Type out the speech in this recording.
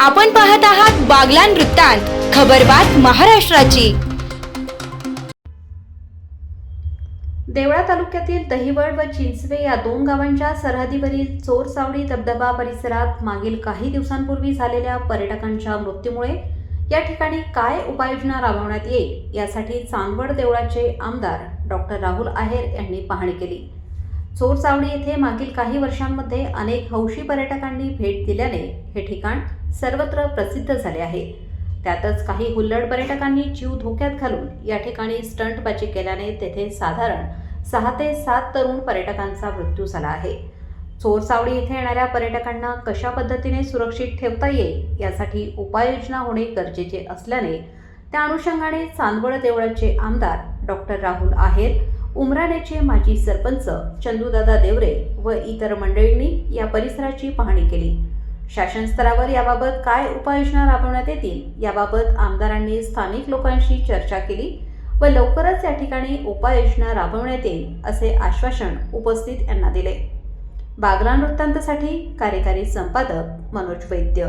आपण पाहत आहात बागलान वृत्तांत खबरबात महाराष्ट्राची. देवळा तालुक्यातील दहिवड व चिंचवे या दोन गावांच्या सरहदीवरील चोरसावडी धबधबा परिसरात मागील काही दिवसांपूर्वी झालेल्या पर्यटकांच्या मृत्यूमुळे या ठिकाणी काय उपाययोजना राबवण्यात येईल यासाठी चांदवड देवळाचे आमदार डॉक्टर राहुल आहेर यांनी पाहणी केली. चोरचावडी येथे मागील काही वर्षांमध्ये अनेक हौशी पर्यटकांनी भेट दिल्याने हे ठिकाण सर्वत्र प्रसिद्ध झाले आहे. त्यातच काही हुल्लड पर्यटकांनी जीव धोक्यात घालून या ठिकाणी स्टंटबाजी केल्याने तेथे साधारण सहा ते सात तरुण पर्यटकांचा मृत्यू झाला आहे. चोरसावडी येथे येणाऱ्या पर्यटकांना कशा पद्धतीने सुरक्षित ठेवता येईल यासाठी उपाययोजना होणे गरजेचे असल्याने त्या अनुषंगाने चांदवड देवळाचे आमदार डॉक्टर राहुल आहेर उमराण्याचे माजी सरपंच चंदूदादा देवरे व इतर मंडळींनी या परिसराची पाहणी केली. शासन स्तरावर याबाबत काय उपाययोजना राबवण्यात येतील याबाबत आमदारांनी स्थानिक लोकांशी चर्चा केली व लवकरच या ठिकाणी उपाययोजना राबवण्यात येईल असे आश्वासन उपस्थित यांना दिले. बागला वृत्तांतसाठी कार्यकारी संपादक मनोज वैद्य